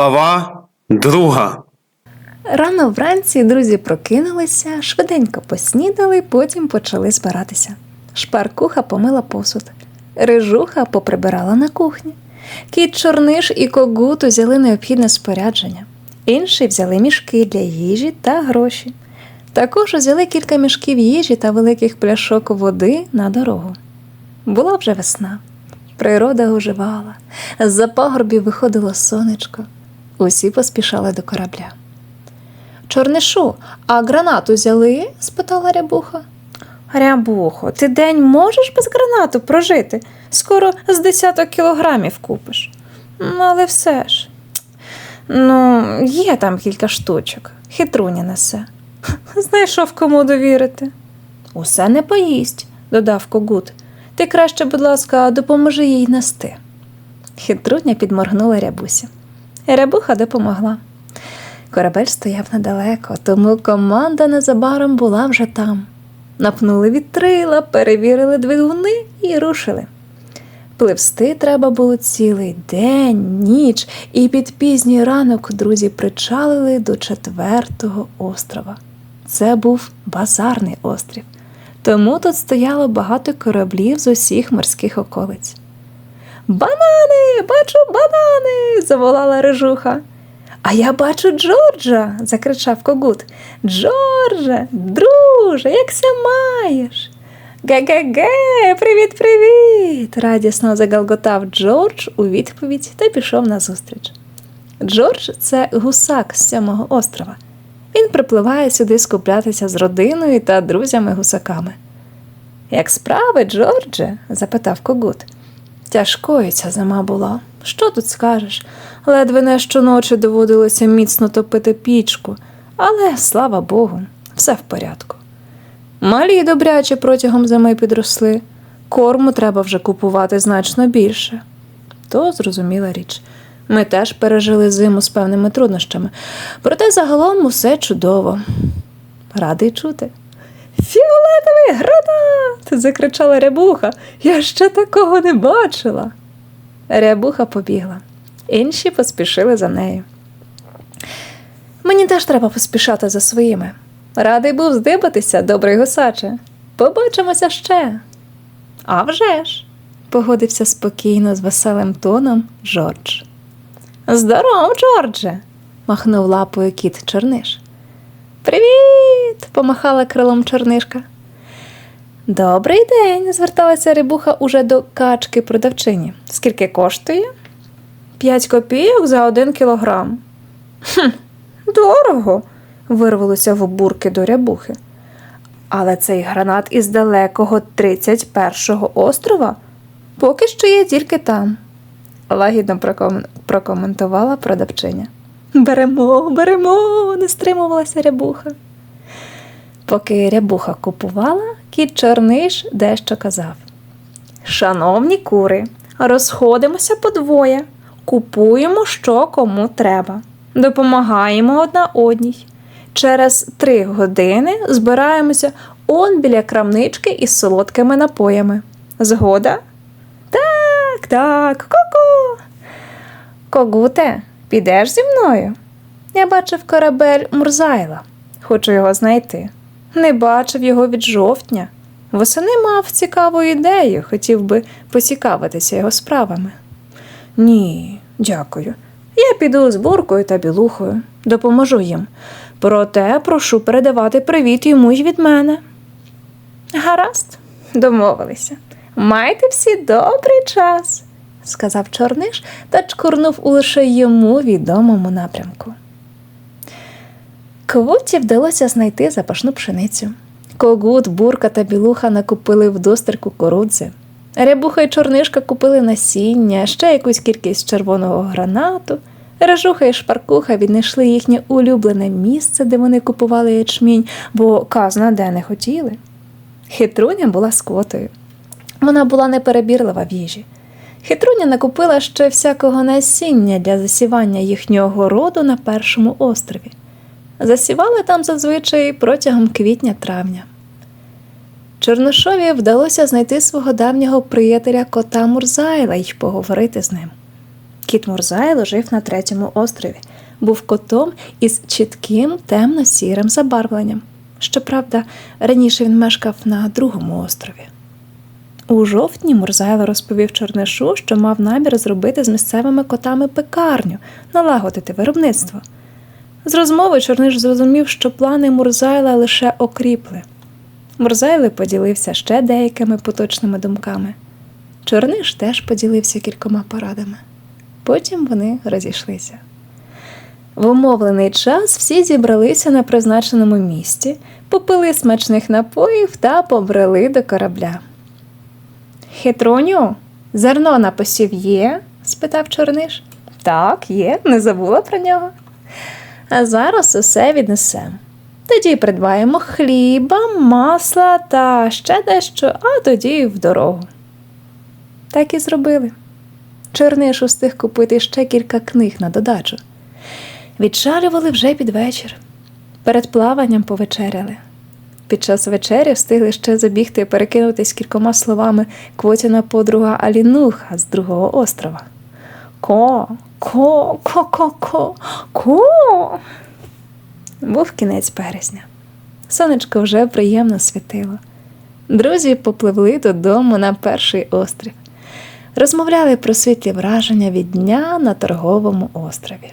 Глава друга. Рано вранці друзі прокинулися, швиденько поснідали, потім почали збиратися. Шпаркуха помила посуд, рижуха поприбирала на кухні. Кіт Чорниш і когут узяли необхідне спорядження. Інші взяли мішки для їжі та гроші. Також узяли кілька мішків їжі та великих пляшок води на дорогу. Була вже весна. Природа оживала, з-за пагорбів виходило сонечко. Усі поспішали до корабля. Чорнишу, а гранату взяли? спитала рябуха. Рябухо, ти день можеш без гранату прожити? Скоро з десяток кілограмів купиш. Ну, але все ж. Ну, є там кілька штучок. Хитруня несе. Знайшов кому довірити. Усе не поїсть, додав когут. Ти краще, будь ласка, допоможи їй нести. Хитруня підморгнула рябусі. Рябуха допомогла. Корабель стояв недалеко, тому команда незабаром була вже там. Напнули вітрила, перевірили двигуни і рушили. Пливсти треба було цілий день, ніч, і під пізній ранок друзі причалили до четвертого острова. Це був базарний острів, тому тут стояло багато кораблів з усіх морських околиць. Банани, бачу банани. заволала рижуха. А я бачу Джорджа, закричав когут. Джордже, друже, якся маєш? Ге-ге-ге, привіт, привіт. радісно загалготав Джордж у відповідь та пішов назустріч. Джордж це гусак з сьомого острова. Він припливає сюди скуплятися з родиною та друзями-гусаками. Як справи, Джордже? запитав когут. Тяжкою ця зима була. Що тут скажеш? Ледве не щоночі доводилося міцно топити пічку, але, слава Богу, все в порядку. Малі добряче протягом зими підросли, корму треба вже купувати значно більше. То зрозуміла річ. Ми теж пережили зиму з певними труднощами, проте загалом усе чудово. Радий чути. Фіолетовий гранат. закричала рябуха. Я ще такого не бачила. Рябуха побігла. Інші поспішили за нею. Мені теж треба поспішати за своїми. Радий був здибатися, добрий гусаче. Побачимося ще. «А вже ж!» – погодився спокійно з веселим тоном Джордж. Здоров, Джордже, махнув лапою кіт Чорниш. Привіт! Помахала крилом чорнишка. Добрий день, зверталася рибуха уже до качки продавчині. Скільки коштує? П'ять копійок за один кілограм. Хм, дорого, вирвалося в бурки до рябухи. Але цей гранат із далекого 31-го острова поки що є тільки там, лагідно прокоментувала продавчиня. Беремо, беремо, не стримувалася рябуха. Поки рябуха купувала, кіт Чорниш дещо казав. Шановні кури, розходимося подвоє, купуємо, що кому треба, допомагаємо одна одній. Через три години збираємося он біля крамнички із солодкими напоями. Згода? Так, так, ку-ку. Когуте, підеш зі мною? Я бачив корабель Мурзайла. Хочу його знайти. Не бачив його від жовтня. Восени мав цікаву ідею, хотів би поцікавитися його справами. Ні, дякую. Я піду з буркою та білухою, допоможу їм. Проте прошу передавати привіт йому й від мене. Гаразд, домовилися. Майте всі добрий час, сказав Чорниш та чкурнув у лише йому відомому напрямку. Квоті вдалося знайти запашну пшеницю. Когут, бурка та білуха накупили вдосталь кукурудзи. Рябуха й чорнишка купили насіння, ще якусь кількість червоного гранату. Режуха і шпаркуха віднайшли їхнє улюблене місце, де вони купували ячмінь, бо казна де не хотіли. Хитруня була скотою. Вона була неперебірлива в їжі. Хитруня накупила ще всякого насіння для засівання їхнього роду на першому острові. Засівали там зазвичай протягом квітня-травня. Чорношові вдалося знайти свого давнього приятеля кота Мурзайла й поговорити з ним. Кіт Мурзайло жив на третьому острові, був котом із чітким темно-сірим забарвленням. Щоправда, раніше він мешкав на другому острові. У жовтні Мурзайло розповів Чорнишу, що мав намір зробити з місцевими котами пекарню, налагодити виробництво. З розмови Чорниш зрозумів, що плани Мурзайла лише окріпли. Мурзайло поділився ще деякими поточними думками. Чорниш теж поділився кількома порадами. Потім вони розійшлися. В умовлений час всі зібралися на призначеному місці, попили смачних напоїв та побрели до корабля. Хитруню, зерно на посів є? спитав Чорниш. Так, є, не забула про нього. А зараз усе віднесемо. Тоді придбаємо хліба, масла та ще дещо, а тоді в дорогу. Так і зробили. Чорниш устиг купити ще кілька книг на додачу. Відчалювали вже під вечір. Перед плаванням повечеряли. Під час вечері встигли ще забігти і перекинутись кількома словами квотіна подруга Алінуха з другого острова. Ко, ко, ко, ко, ко, ко. Був кінець березня. Сонечко вже приємно світило. Друзі попливли додому на перший острів. Розмовляли про світлі враження від дня на торговому острові.